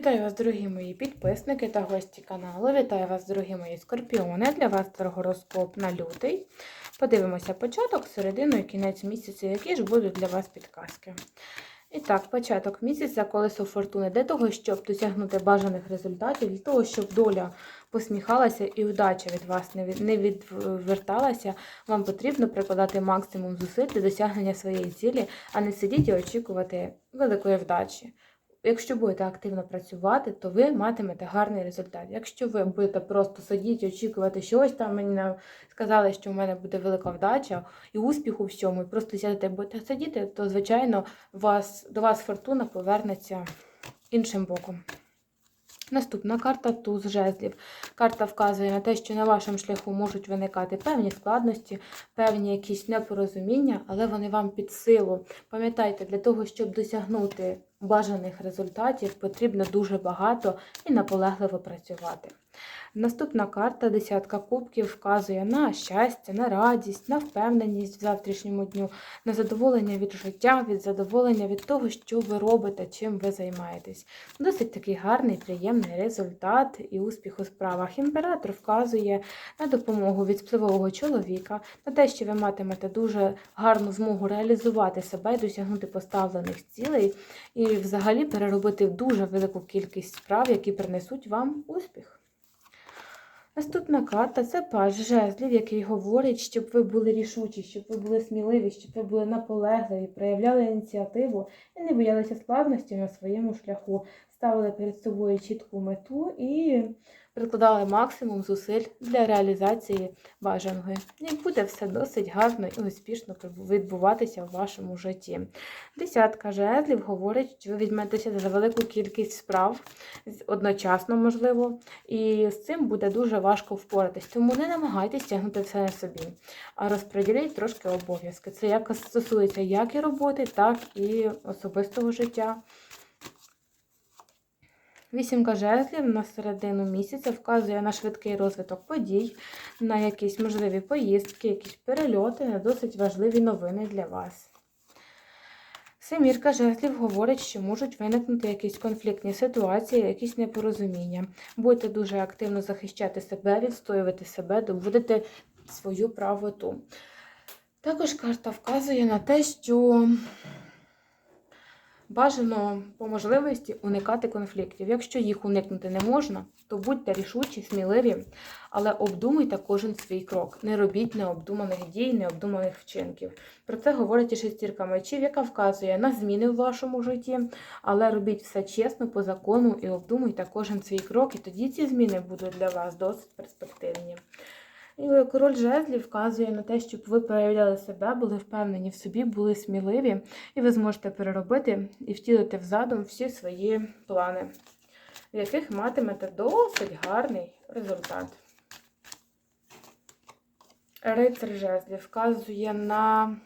Вітаю вас, дорогі мої підписники та гості каналу. Вітаю вас, дорогі мої скорпіони. Для вас це гороскоп на лютий. Подивимося початок, середину і кінець місяця, які ж будуть для вас підказки. І так, початок місяця, колесо фортуни для того, щоб досягнути бажаних результатів, для того, щоб доля посміхалася і удача від вас не відверталася, вам потрібно прикладати максимум зусиль для досягнення своєї цілі, а не сидіти і очікувати великої вдачі. Якщо будете активно працювати, то ви матимете гарний результат. Якщо ви будете просто сидіти, очікувати, що ось там мені сказали, що в мене буде велика вдача і успіх у всьому, і просто сядете і будете сидіти, то звичайно вас, до вас фортуна повернеться іншим боком. Наступна карта туз жезлів. Карта вказує на те, що на вашому шляху можуть виникати певні складності, певні якісь непорозуміння, але вони вам під силу. Пам'ятайте, для того, щоб досягнути бажаних результатів, потрібно дуже багато і наполегливо працювати. Наступна карта, десятка кубків, вказує на щастя, на радість, на впевненість в завтрашньому дню, на задоволення від життя, від задоволення від того, що ви робите, чим ви займаєтесь. Досить такий гарний, приємний результат і успіх у справах. Імператор вказує на допомогу від впливового чоловіка, на те, що ви матимете дуже гарну змогу реалізувати себе досягнути поставлених цілей, і взагалі переробити дуже велику кількість справ, які принесуть вам успіх. Наступна карта це паж жезлів, який говорить, щоб ви були рішучі, щоб ви були сміливі, щоб ви були наполегливі, проявляли ініціативу і не боялися складності на своєму шляху, ставили перед собою чітку мету і прикладали максимум зусиль для реалізації бажаного. І буде все досить гарно і успішно відбуватися в вашому житті. Десятка жезлів говорить, що ви візьметеся за велику кількість справ одночасно, можливо, і з цим буде дуже важко впоратись. Тому не намагайтесь тягнути все на собі, а розподіліть трошки обов'язки. Це як стосується як і роботи, так і особистого життя. Вісімка жезлів на середину місяця вказує на швидкий розвиток подій, на якісь можливі поїздки, якісь перельоти, на досить важливі новини для вас. Семірка жезлів говорить, що можуть виникнути якісь конфліктні ситуації, якісь непорозуміння. Будете дуже активно захищати себе, відстоювати себе, доводити свою правоту. Також карта вказує на те, що бажано по можливості уникати конфліктів. Якщо їх уникнути не можна, то будьте рішучі, сміливі, але обдумуйте кожен свій крок. Не робіть необдуманих дій, необдуманих вчинків. Про це говорить і шестірка мечів, яка вказує на зміни в вашому житті, але робіть все чесно, по закону і обдумуйте кожен свій крок, і тоді ці зміни будуть для вас досить перспективні. І король жезлів вказує на те, щоб ви проявляли себе, були впевнені в собі, були сміливі, і ви зможете переробити і втілити в задум всі свої плани, в яких матимете досить гарний результат. Рицар жезлів вказує на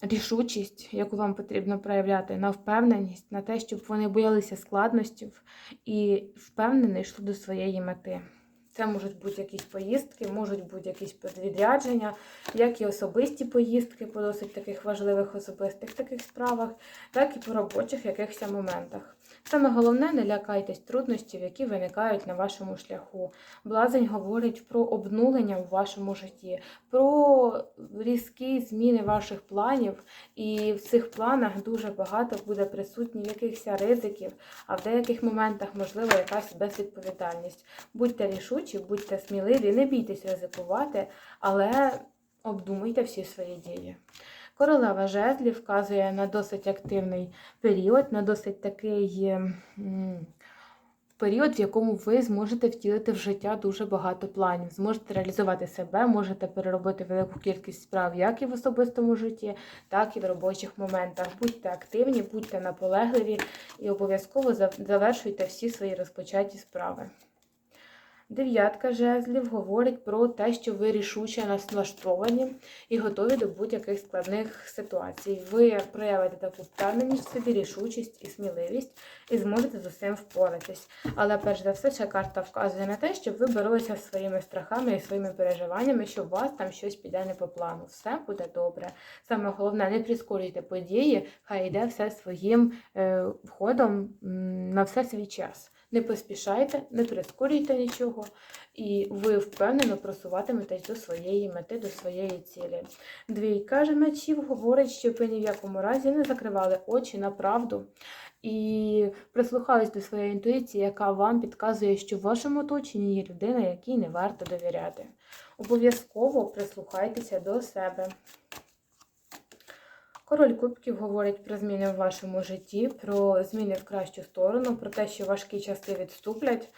рішучість, яку вам потрібно проявляти, на впевненість, на те, щоб вони боялися складностей і впевнено йшли до своєї мети. Це можуть бути якісь поїздки, можуть бути якісь відрядження, як і особисті поїздки по досить таких важливих особистих таких справах, так і по робочих якихось моментах. Саме головне, не лякайтесь труднощів, які виникають на вашому шляху. Блазень говорить про обнулення в вашому житті, про різкі зміни ваших планів, і в цих планах дуже багато буде присутні якихось ризиків, а в деяких моментах, можливо, якась безвідповідальність. Будьте рішучі, будьте сміливі, не бійтесь ризикувати, але обдумуйте всі свої дії. Королева жезлів вказує на досить активний період, на досить такий період, в якому ви зможете втілити в життя дуже багато планів. Зможете реалізувати себе, можете переробити велику кількість справ як і в особистому житті, так і в робочих моментах. Будьте активні, будьте наполегливі і обов'язково завершуйте всі свої розпочаті справи. Дев'ятка жезлів говорить про те, що ви рішуче налаштовані і готові до будь-яких складних ситуацій. Ви проявите таку впевненість собі, рішучість і сміливість, і зможете з усім впоратись. Але перш за все, ця карта вказує на те, щоб ви боролися зі своїми страхами і своїми переживаннями, що у вас там щось піде не по плану. Все буде добре. Саме головне, не прискорюйте події, хай йде все своїм е, ходом м, на все свій час. Не поспішайте, не прискорюйте нічого, і ви впевнено просуватиметесь до своєї мети, до своєї цілі. Двійка ж мечів говорить, щоб ви ні в якому разі не закривали очі на правду і прислухались до своєї інтуїції, яка вам підказує, що в вашому оточенні є людина, якій не варто довіряти. Обов'язково прислухайтеся до себе. Король Кубків говорить про зміни в вашому житті, про зміни в кращу сторону, про те, що важкі часи відступлять.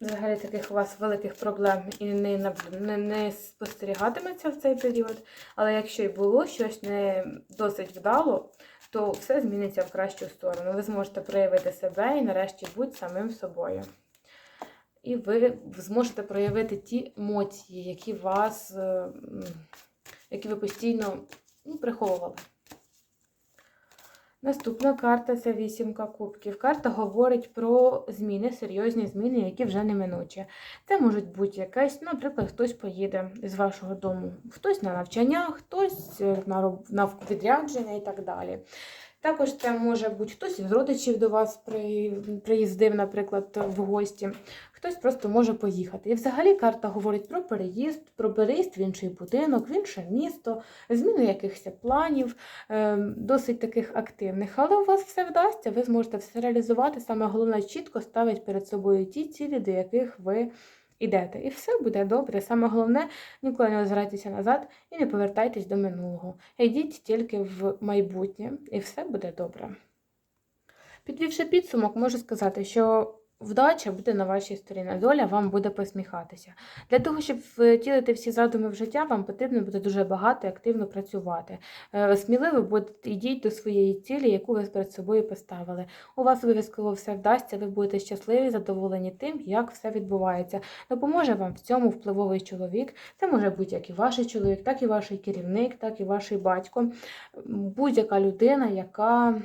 Взагалі таких у вас великих проблем і не, не, не спостерігатиметься в цей період. Але якщо й було щось не досить вдало, то все зміниться в кращу сторону. Ви зможете проявити себе і нарешті бути самим собою. І ви зможете проявити ті емоції, які вас, е, які ви постійно ну, приховували. Наступна карта це вісімка кубків. Карта говорить про зміни, серйозні зміни, які вже неминучі. Це можуть бути якесь, наприклад, хтось поїде з вашого дому, хтось на навчання, хтось е, на, відрядження і так далі. Також це може бути хтось із родичів до вас приїздив, наприклад, в гості, хтось просто може поїхати. І взагалі карта говорить про переїзд, про переїзд в інший будинок, в інше місто, зміну якихось планів, е, досить таких активних. Але у вас все вдасться, ви зможете все реалізувати. Саме головне чітко ставить перед собою ті цілі, до яких ви йдете. І все буде добре. Саме головне ніколи не озирайтеся назад і не повертайтесь до минулого. Йдіть тільки в майбутнє, і все буде добре. Підвівши підсумок, можу сказати, що вдача буде на вашій стороні, доля вам буде посміхатися. Для того, щоб втілити всі задуми в життя, вам потрібно буде дуже багато і активно працювати. Е, Сміливо будете йдіть до своєї цілі, яку ви перед собою поставили. У вас обов'язково все вдасться, ви будете щасливі, задоволені тим, як все відбувається. Допоможе вам в цьому впливовий чоловік. Це може бути як і ваш чоловік, так і ваш керівник, так і ваш батько. Будь-яка людина, яка.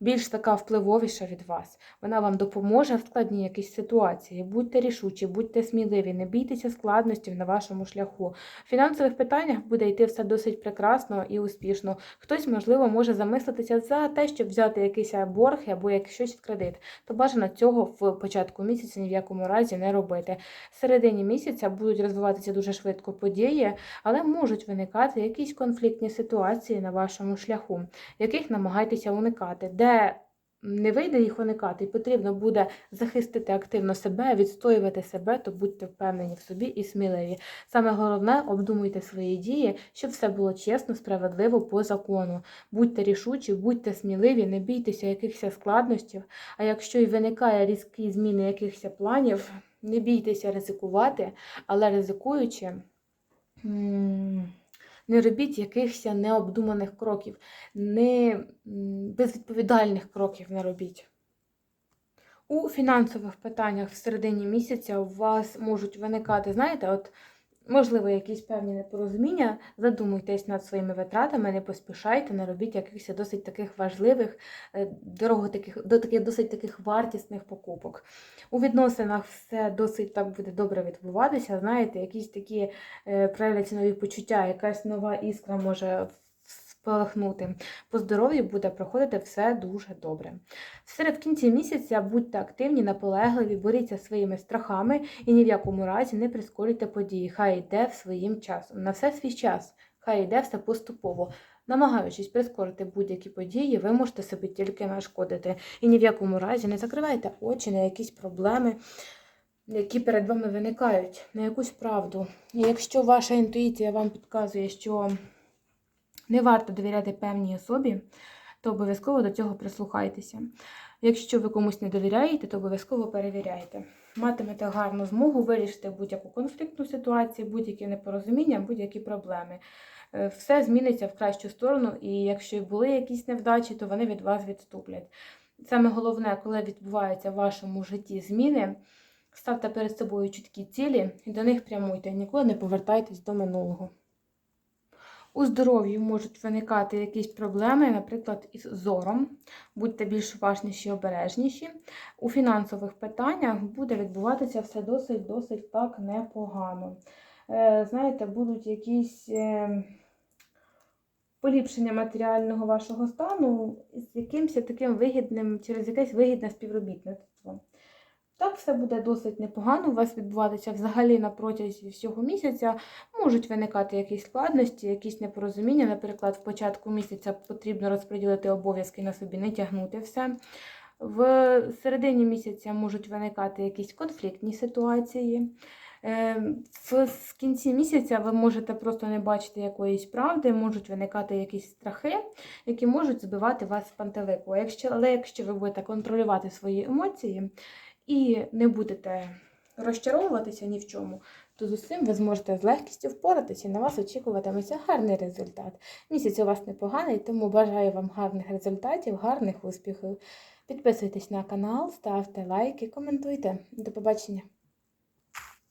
Більш така впливовіша від вас. Вона вам допоможе в складній якійсь ситуації. Будьте рішучі, будьте сміливі, не бійтеся складностей на вашому шляху. В фінансових питаннях буде йти все досить прекрасно і успішно. Хтось, можливо, може замислитися за те, щоб взяти якийсь борг або як щось в кредит. То бажано цього в початку місяця ні в якому разі не робити. В середині місяця будуть розвиватися дуже швидко події, але можуть виникати якісь конфліктні ситуації на вашому шляху, яких намагайтеся уникати. Де не вийде їх уникати, і потрібно буде захистити активно себе, відстоювати себе, то будьте впевнені в собі і сміливі. Саме головне, обдумуйте свої дії, щоб все було чесно, справедливо по закону. Будьте рішучі, будьте сміливі, не бійтеся якихось складностей. А якщо і виникає різкі зміни якихось планів, не бійтеся ризикувати, але ризикуючи. Не робіть якихось необдуманих кроків, не безвідповідальних кроків не робіть. У фінансових питаннях в середині місяця у вас можуть виникати, знаєте, от можливо, якісь певні непорозуміння. Задумуйтесь над своїми витратами, не поспішайте, не робіть якихось досить таких важливих, е, дорого таких, до таких досить таких вартісних покупок. У відносинах все досить так буде добре відбуватися. Знаєте, якісь такі е, проявляться нові почуття, якась нова іскра може спалахнути. По здоров'ю буде проходити все дуже добре. Серед кінці місяця будьте активні, наполегливі, боріться своїми страхами і ні в якому разі не прискорюйте події. Хай йде своїм часом. На все свій час, хай йде все поступово. Намагаючись прискорити будь-які події, ви можете собі тільки нашкодити. І ні в якому разі не закривайте очі на якісь проблеми, які перед вами виникають, на якусь правду. І якщо ваша інтуїція вам підказує, що не варто довіряти певній особі, то обов'язково до цього прислухайтеся. Якщо ви комусь не довіряєте, то обов'язково перевіряйте. Матимете гарну змогу вирішити будь-яку конфліктну ситуацію, будь-які непорозуміння, будь-які проблеми. Е, Все зміниться в кращу сторону, і якщо були якісь невдачі, то вони від вас відступлять. Саме головне, коли відбуваються в вашому житті зміни, Ставте перед собою чіткі цілі і до них прямуйте. Ніколи не повертайтесь до минулого. У здоров'ї можуть виникати якісь проблеми, наприклад, із зором. Будьте більш уважніші і обережніші. У фінансових питаннях буде відбуватися все досить-досить так непогано. Е, Знаєте, будуть якісь е, поліпшення матеріального вашого стану з якимось таким вигідним, через якесь вигідне співробітництво. Так, все буде досить непогано. У вас відбуватися взагалі на протязі всього місяця. Можуть виникати якісь складності, якісь непорозуміння. Наприклад, в початку місяця потрібно розподілити обов'язки на собі, не тягнути все. В середині місяця можуть виникати якісь конфліктні ситуації. Е, В кінці місяця ви можете просто не бачити якоїсь правди, можуть виникати якісь страхи, які можуть збивати вас з пантелику. Але якщо ви будете контролювати свої емоції і не будете розчаровуватися ні в чому, то з усім ви зможете з легкістю впоратися і на вас очікуватиметься гарний результат. Місяць у вас непоганий, тому бажаю вам гарних результатів, гарних успіхів. Підписуйтесь на канал, ставте лайки, коментуйте. До побачення!